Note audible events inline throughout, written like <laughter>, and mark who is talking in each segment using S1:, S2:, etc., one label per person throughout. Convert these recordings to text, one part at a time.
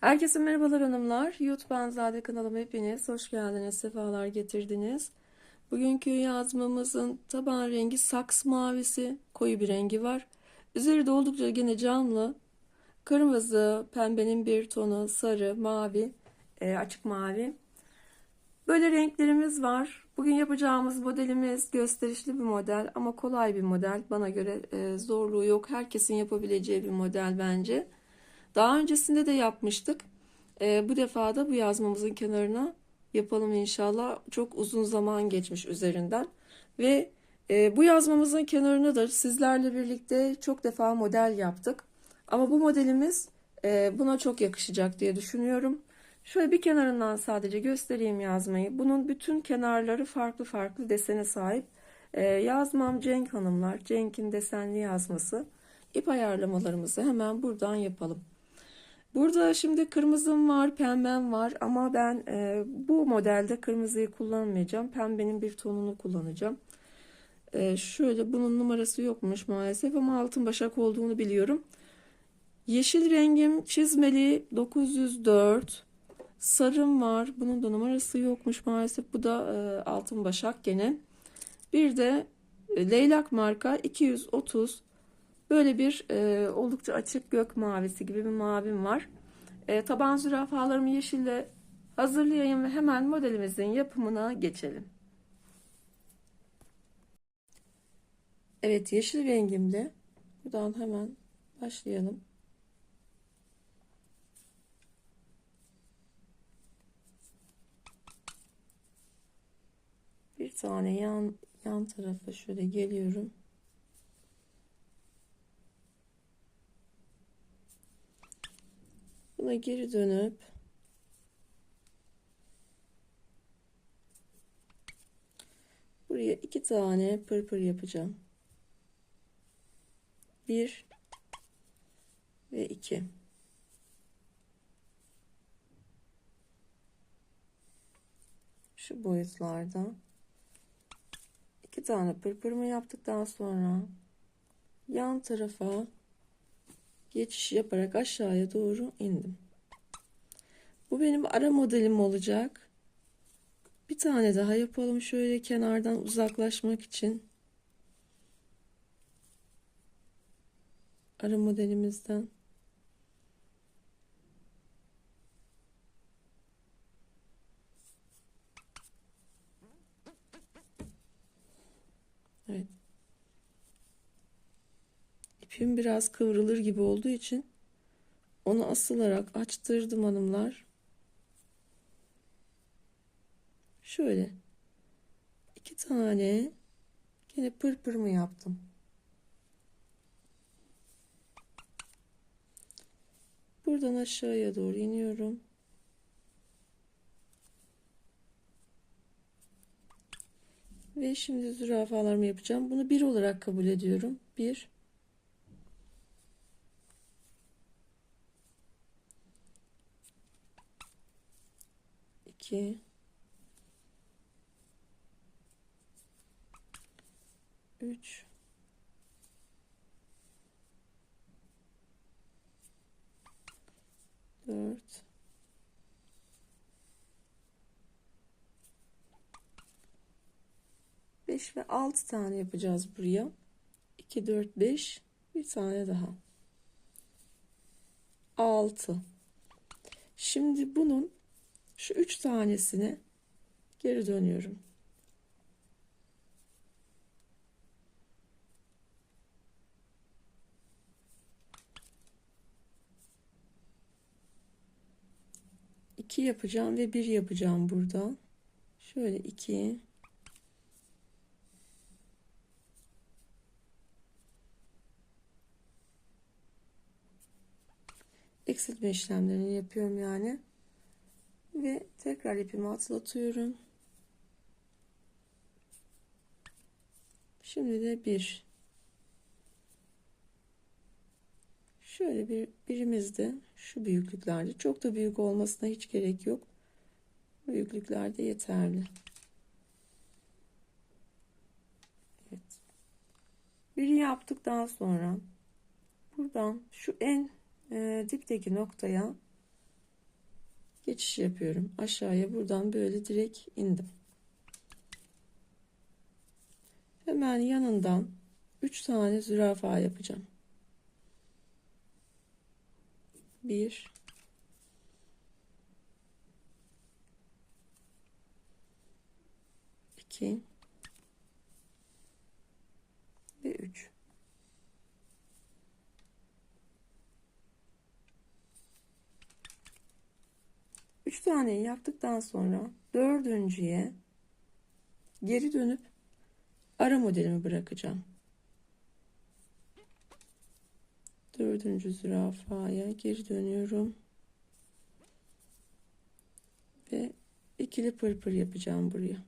S1: Herkese merhabalar hanımlar. YouTube Anzade kanalıma hepiniz hoş geldiniz, sefalar getirdiniz. Bugünkü yazmamızın taban rengi saks mavisi, koyu bir rengi var. Üzeri de oldukça gene canlı. Kırmızı, pembenin bir tonu, sarı, mavi, e, açık mavi. Böyle renklerimiz var. Bugün yapacağımız modelimiz gösterişli bir model ama kolay bir model. Bana göre e, zorluğu yok. Herkesin yapabileceği bir model bence. Daha öncesinde de yapmıştık. Ee, bu defa da bu yazmamızın kenarına yapalım inşallah. Çok uzun zaman geçmiş üzerinden. Ve e, bu yazmamızın kenarına da sizlerle birlikte çok defa model yaptık. Ama bu modelimiz e, buna çok yakışacak diye düşünüyorum. Şöyle bir kenarından sadece göstereyim yazmayı. Bunun bütün kenarları farklı farklı desene sahip. E, yazmam Cenk Hanımlar. Cenk'in desenli yazması. İp ayarlamalarımızı hemen buradan yapalım. Burada şimdi kırmızım var, pembem var ama ben e, bu modelde kırmızıyı kullanmayacağım. Pembenin bir tonunu kullanacağım. E, şöyle bunun numarası yokmuş maalesef ama altın başak olduğunu biliyorum. Yeşil rengim çizmeli 904. Sarım var. Bunun da numarası yokmuş maalesef. Bu da e, altın başak gene. Bir de e, leylak marka 230 Böyle bir e, oldukça açık gök mavisi gibi bir mavim var. E, taban zürafalarımı yeşille hazırlayayım ve hemen modelimizin yapımına geçelim. Evet yeşil rengimle buradan hemen başlayalım. Bir tane yan yan tarafa şöyle geliyorum. Buna geri dönüp buraya iki tane pırpır yapacağım. Bir ve iki. Şu boyutlarda iki tane pırpırımı yaptıktan sonra yan tarafa geçiş yaparak aşağıya doğru indim. Bu benim ara modelim olacak. Bir tane daha yapalım şöyle kenardan uzaklaşmak için. Ara modelimizden. Evet. İpim biraz kıvrılır gibi olduğu için onu asılarak açtırdım hanımlar. Şöyle iki tane yine pırpırımı yaptım. Buradan aşağıya doğru iniyorum. Ve şimdi zürafalarımı yapacağım. Bunu bir olarak kabul ediyorum. Bir 2 3 4 5 ve 6 tane yapacağız buraya. 2 4 5 bir tane daha. 6 Şimdi bunun şu üç tanesini geri dönüyorum. İki yapacağım ve bir yapacağım burada. Şöyle iki. Eksiltme işlemlerini yapıyorum yani ve tekrar ipimi atlatıyorum. Şimdi de bir şöyle bir birimizde şu büyüklüklerde çok da büyük olmasına hiç gerek yok. Büyüklüklerde yeterli. Evet. Biri yaptıktan sonra buradan şu en e, dipteki noktaya geçiş yapıyorum. Aşağıya buradan böyle direkt indim. Hemen yanından 3 tane zürafa yapacağım. 1 2 ve 3 3 tane yaptıktan sonra dördüncüye geri dönüp ara modelimi bırakacağım. Dördüncü zürafaya geri dönüyorum. Ve ikili pırpır yapacağım buraya.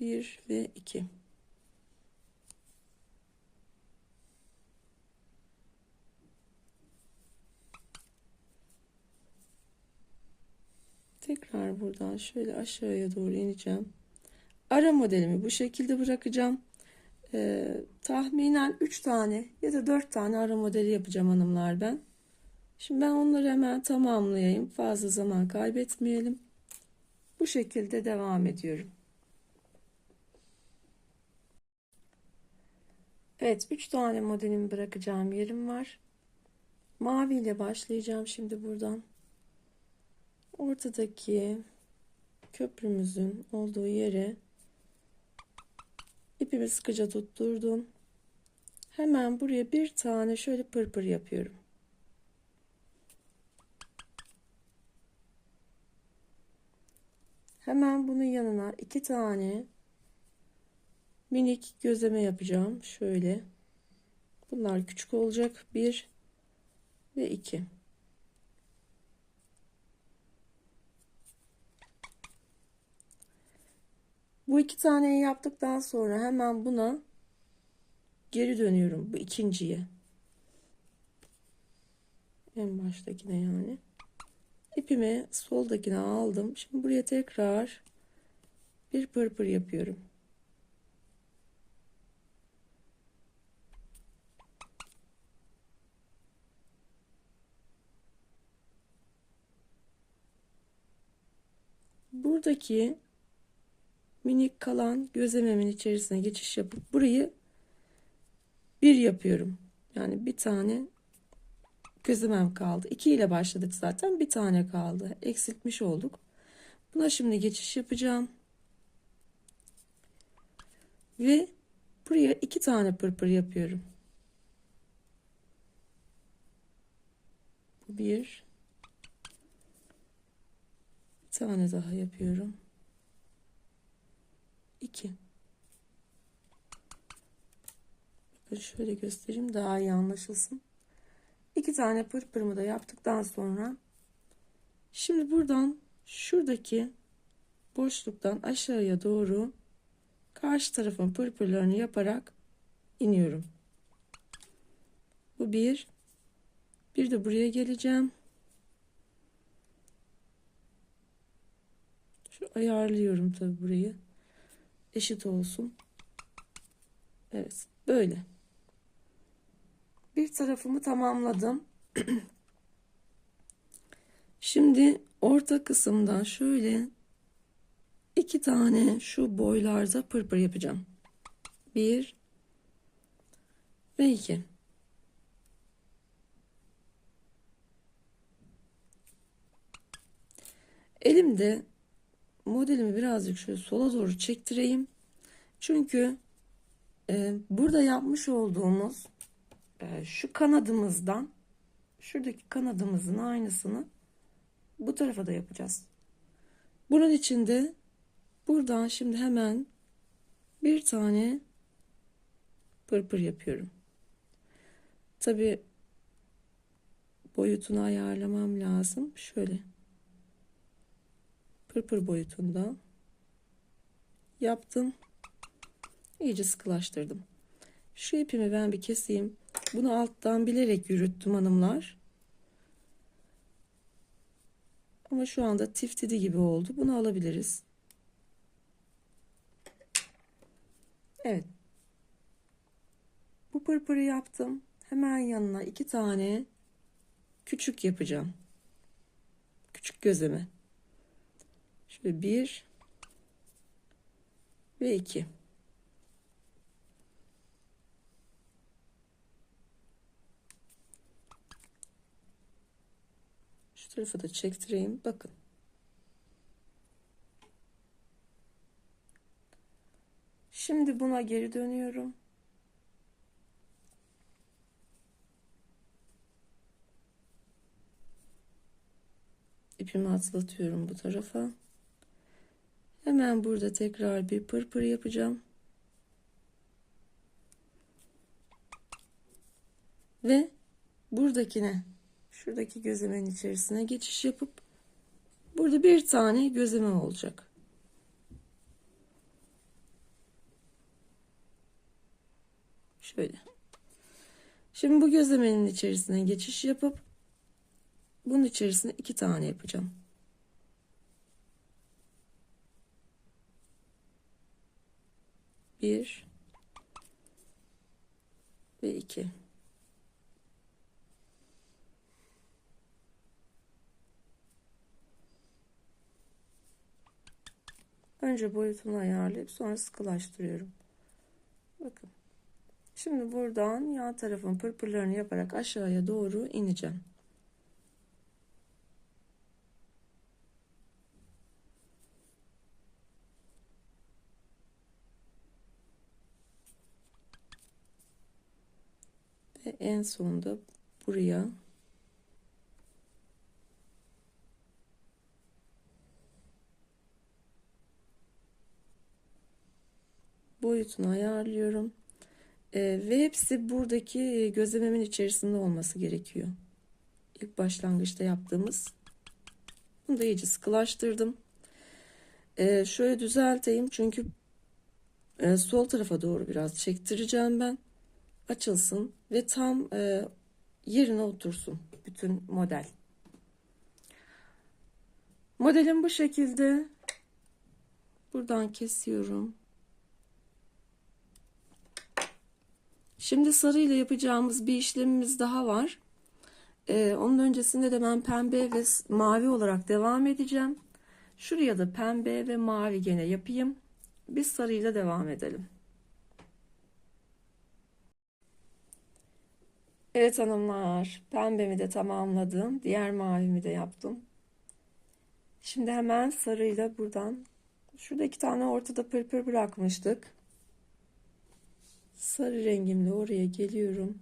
S1: Bir ve iki. Tekrar buradan şöyle aşağıya doğru ineceğim. Ara modelimi bu şekilde bırakacağım. Ee, tahminen 3 tane ya da 4 tane ara modeli yapacağım hanımlar ben. Şimdi ben onları hemen tamamlayayım. Fazla zaman kaybetmeyelim. Bu şekilde devam ediyorum. Evet 3 tane modelimi bırakacağım yerim var. Mavi ile başlayacağım şimdi buradan. Ortadaki köprümüzün olduğu yere ipimi sıkıca tutturdum. Hemen buraya bir tane şöyle pırpır yapıyorum. Hemen bunun yanına iki tane minik gözleme yapacağım. Şöyle. Bunlar küçük olacak. Bir ve iki. Bu iki taneyi yaptıktan sonra hemen buna geri dönüyorum. Bu ikinciye. En baştakine yani. İpimi soldakine aldım. Şimdi buraya tekrar bir pırpır yapıyorum. Buradaki minik kalan gözlememin içerisine geçiş yapıp burayı bir yapıyorum. Yani bir tane gözlemem kaldı. 2 ile başladık zaten. Bir tane kaldı. Eksiltmiş olduk. Buna şimdi geçiş yapacağım. Ve buraya iki tane pırpır yapıyorum. Bir. Bir tane daha yapıyorum. 2 Bakın şöyle göstereyim daha iyi anlaşılsın. 2 tane pırpırımı da yaptıktan sonra şimdi buradan şuradaki boşluktan aşağıya doğru karşı tarafın pırpırlarını yaparak iniyorum. Bu bir. Bir de buraya geleceğim. Şu ayarlıyorum tabi burayı eşit olsun. Evet böyle. Bir tarafımı tamamladım. <clears throat> Şimdi orta kısımdan şöyle iki tane şu boylarda pırpır yapacağım. Bir ve iki. Elimde modelimi birazcık şöyle sola doğru çektireyim. Çünkü e, burada yapmış olduğumuz e, şu kanadımızdan şuradaki kanadımızın aynısını bu tarafa da yapacağız. Bunun için de buradan şimdi hemen bir tane pırpır yapıyorum. Tabi boyutunu ayarlamam lazım. Şöyle pırpır boyutunda yaptım. İyice sıkılaştırdım. Şu ipimi ben bir keseyim. Bunu alttan bilerek yürüttüm hanımlar. Ama şu anda tiftidi gibi oldu. Bunu alabiliriz. Evet. Bu pırpırı yaptım. Hemen yanına iki tane küçük yapacağım. Küçük gözleme. Şöyle bir ve iki. Şu tarafı da çektireyim. Bakın. Şimdi buna geri dönüyorum. İpimi atlatıyorum bu tarafa. Hemen burada tekrar bir pırpır yapacağım. Ve buradakine şuradaki gözlemenin içerisine geçiş yapıp burada bir tane gözleme olacak. Şöyle. Şimdi bu gözlemenin içerisine geçiş yapıp bunun içerisine iki tane yapacağım. Bir ve iki. Önce boyutunu ayarlayıp sonra sıkılaştırıyorum. Bakın. Şimdi buradan yan tarafın pırpırlarını yaparak aşağıya doğru ineceğim. En sonunda buraya boyutunu ayarlıyorum. Ee, ve hepsi buradaki gözlememin içerisinde olması gerekiyor. İlk başlangıçta yaptığımız. Bunu da iyice sıkılaştırdım. Ee, şöyle düzelteyim çünkü e, sol tarafa doğru biraz çektireceğim ben. Açılsın ve tam e, yerine otursun bütün model. Modelim bu şekilde. Buradan kesiyorum. Şimdi sarı ile yapacağımız bir işlemimiz daha var. Ee, onun öncesinde de ben pembe ve mavi olarak devam edeceğim. Şuraya da pembe ve mavi gene yapayım. Biz sarıyla devam edelim. Evet hanımlar, pembemi de tamamladım. Diğer mavimi de yaptım. Şimdi hemen sarıyla buradan şurada iki tane ortada pırpır bırakmıştık. Sarı rengimle oraya geliyorum.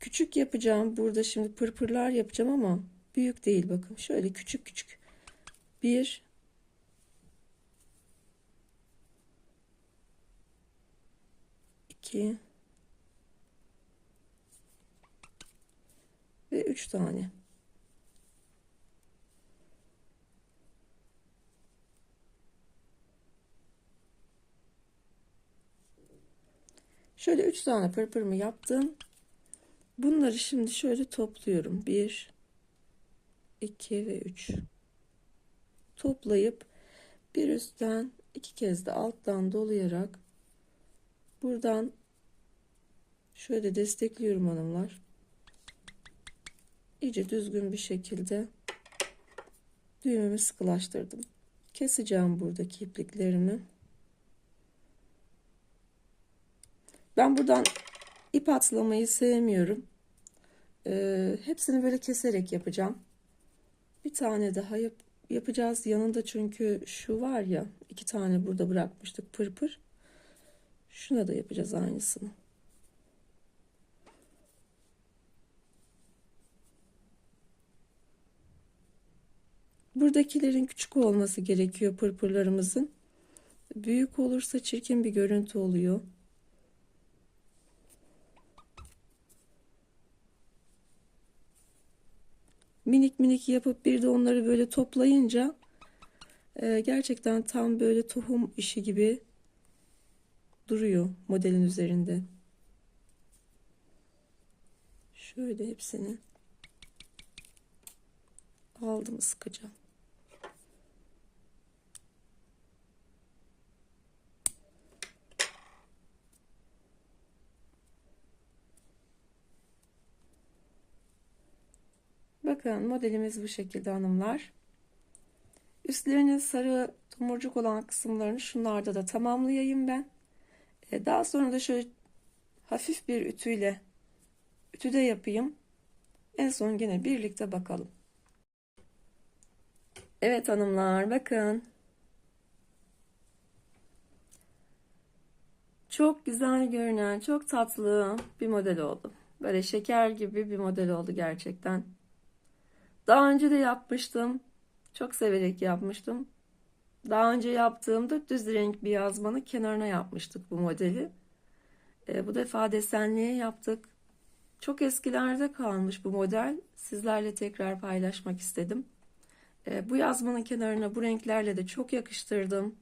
S1: Küçük yapacağım. Burada şimdi pırpırlar yapacağım ama büyük değil bakın. Şöyle küçük küçük. Bir iki ve üç tane. Şöyle üç tane pırpırımı yaptım. Bunları şimdi şöyle topluyorum. Bir, iki ve üç. Toplayıp bir üstten iki kez de alttan dolayarak buradan şöyle destekliyorum hanımlar. İyice düzgün bir şekilde düğümümü sıkılaştırdım. Keseceğim buradaki ipliklerimi. Ben buradan ip atlamayı sevmiyorum. Ee, hepsini böyle keserek yapacağım. Bir tane daha yap yapacağız. Yanında çünkü şu var ya iki tane burada bırakmıştık pırpır. Şuna da yapacağız aynısını. Buradakilerin küçük olması gerekiyor pırpırlarımızın. Büyük olursa çirkin bir görüntü oluyor. minik minik yapıp bir de onları böyle toplayınca e, gerçekten tam böyle tohum işi gibi duruyor modelin üzerinde. Şöyle hepsini aldım sıkacağım. Bakın modelimiz bu şekilde hanımlar. Üstlerinin sarı tomurcuk olan kısımlarını şunlarda da tamamlayayım ben. E, daha sonra da şöyle hafif bir ütüyle ütüde yapayım. En son yine birlikte bakalım. Evet hanımlar bakın. Çok güzel görünen, çok tatlı bir model oldu. Böyle şeker gibi bir model oldu gerçekten. Daha önce de yapmıştım. Çok severek yapmıştım. Daha önce yaptığımda düz renk bir yazmanın kenarına yapmıştık bu modeli. E, bu defa desenliğe yaptık. Çok eskilerde kalmış bu model. Sizlerle tekrar paylaşmak istedim. E, bu yazmanın kenarına bu renklerle de çok yakıştırdım.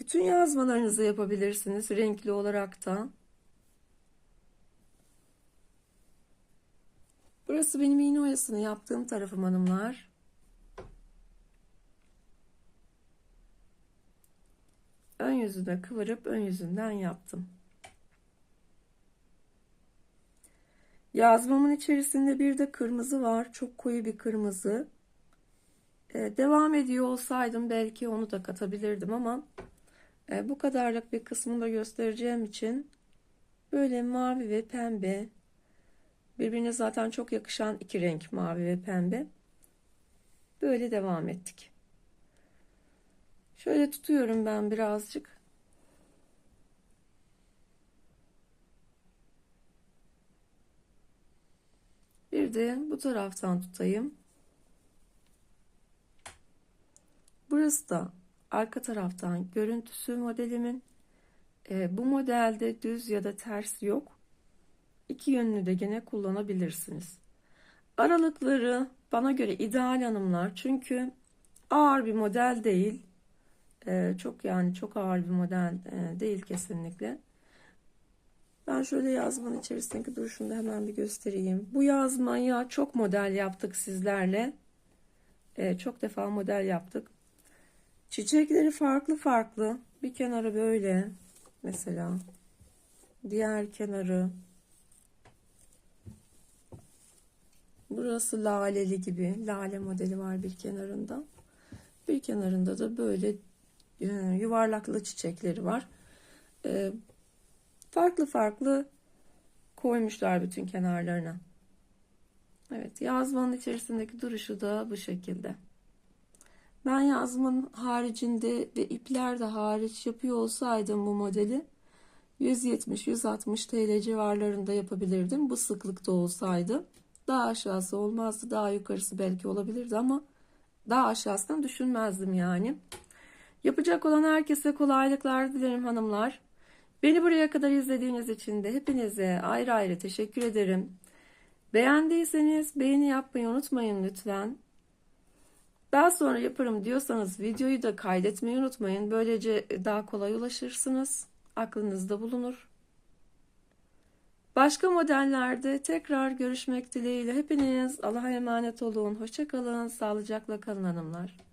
S1: Bütün yazmalarınızı yapabilirsiniz renkli olarak da. Burası benim iğne oyasını yaptığım tarafım hanımlar. Ön yüzüne kıvırıp ön yüzünden yaptım. Yazmamın içerisinde bir de kırmızı var. Çok koyu bir kırmızı. Ee, devam ediyor olsaydım belki onu da katabilirdim ama e, bu kadarlık bir kısmını da göstereceğim için böyle mavi ve pembe birbirine zaten çok yakışan iki renk mavi ve pembe böyle devam ettik. Şöyle tutuyorum ben birazcık. Bir de bu taraftan tutayım. Burası da arka taraftan görüntüsü modelimin. E, bu modelde düz ya da ters yok. İki yönlü de gene kullanabilirsiniz. Aralıkları bana göre ideal hanımlar. Çünkü ağır bir model değil. E, çok yani çok ağır bir model e, değil kesinlikle. Ben şöyle yazmanın içerisindeki duruşunu da hemen bir göstereyim. Bu yazmaya çok model yaptık sizlerle. E, çok defa model yaptık. Çiçekleri farklı farklı. Bir kenarı böyle mesela. Diğer kenarı. Burası laleli gibi. Lale modeli var bir kenarında. Bir kenarında da böyle e, yuvarlaklı çiçekleri var. E, farklı farklı koymuşlar bütün kenarlarına. Evet yazmanın içerisindeki duruşu da bu şekilde. Ben yazmanın haricinde ve ipler de hariç yapıyor olsaydım bu modeli 170-160 TL civarlarında yapabilirdim. Bu sıklıkta olsaydı. Daha aşağısı olmazdı. Daha yukarısı belki olabilirdi ama daha aşağısını düşünmezdim yani. Yapacak olan herkese kolaylıklar dilerim hanımlar. Beni buraya kadar izlediğiniz için de hepinize ayrı ayrı teşekkür ederim. Beğendiyseniz beğeni yapmayı unutmayın lütfen. Daha sonra yaparım diyorsanız videoyu da kaydetmeyi unutmayın. Böylece daha kolay ulaşırsınız. Aklınızda bulunur. Başka modellerde tekrar görüşmek dileğiyle hepiniz Allah'a emanet olun. Hoşçakalın. Sağlıcakla kalın hanımlar.